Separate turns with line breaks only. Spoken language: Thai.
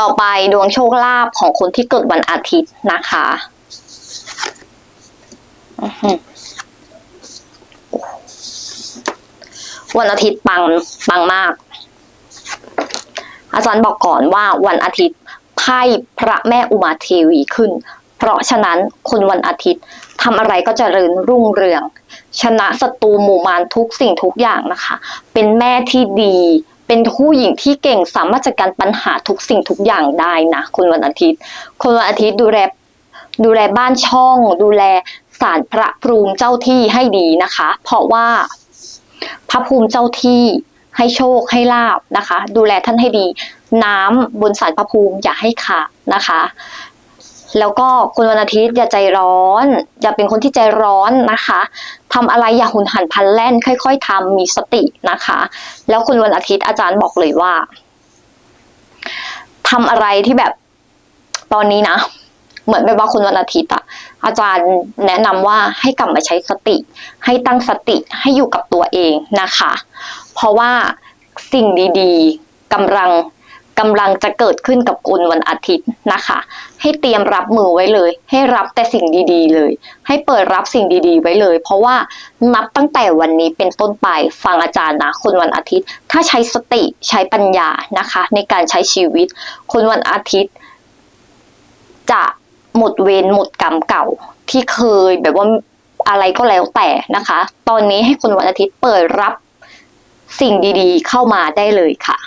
ต่อไปดวงโชคลาภของคนที่เกิดวันอาทิตย์นะคะอือหือวันอาทิตย์ปังปังมาก อาจารย์บอกก่อนว่าวันอาทิตย์ไพ่พระแม่อุมาเทวีขึ้น เพราะฉะนั้นคนวันอาทิตย์ทำอะไรก็เริญรุ่งเรือง ชนะศัตรูหมู่มารทุกสิ่งทุกอย่างนะคะ เป็นแม่ที่ดี เป็นผู้หญิงที่เก่งสามารถจัดการปัญหาทุกสิ่งทุกอย่างได้นะคนวันอาทิตย์ คนวันอาทิตย์ดูแลดูแลบ้านช่อง ดูแลศาลพระภูมิเจ้าที่ให้ดีนะคะ เพราะว่าพระภูมิเจ้าที่ให้โชคให้ลาบนะคะ ดูแลท่านให้ดี น้ำบนสารพระภูมิอย่าให้ขาดนะคะ แล้วก็คุณวันอาทิตย์อย่าใจร้อน อย่าเป็นคนที่ใจร้อนนะคะทำอะไรอย่าหุนหันพลันแล่น ค่อย ๆทำมีสตินะคะ แล้วคุณวันอาทิตย์อาจารย์บอกเลยว่าทำอะไรที่แบบตอนนี้นะเหมือนแบบว่าคุณวันอาทิตย์อะอาจารย์แนะนำว่าให้กลับมาใช้สติ ให้ตั้งสติให้อยู่กับตัวเองนะคะ เพราะว่าสิ่งดี ๆกำลัง กำลังจะเกิดขึ้นกับคุณวันอาทิตย์นะคะ ให้เตรียมรับมือไว้เลย ให้รับแต่สิ่งดีๆ เลย ให้เปิดรับสิ่งดีๆ ไว้เลย เพราะว่านับตั้งแต่วันนี้เป็นต้นไปฟังอาจารย์นะคนวันอาทิตย์ ถ้าใช้สติใช้ปัญญานะคะ ในการใช้ชีวิตคนวันอาทิตย์ จะหมดเวรหมดกรรมเก่าที่เคยแบบว่าอะไรก็แล้วแต่นะคะ ตอนนี้ให้คนวันอาทิตย์เปิดรับสิ่งดีๆ เข้ามาได้เลยค่ะ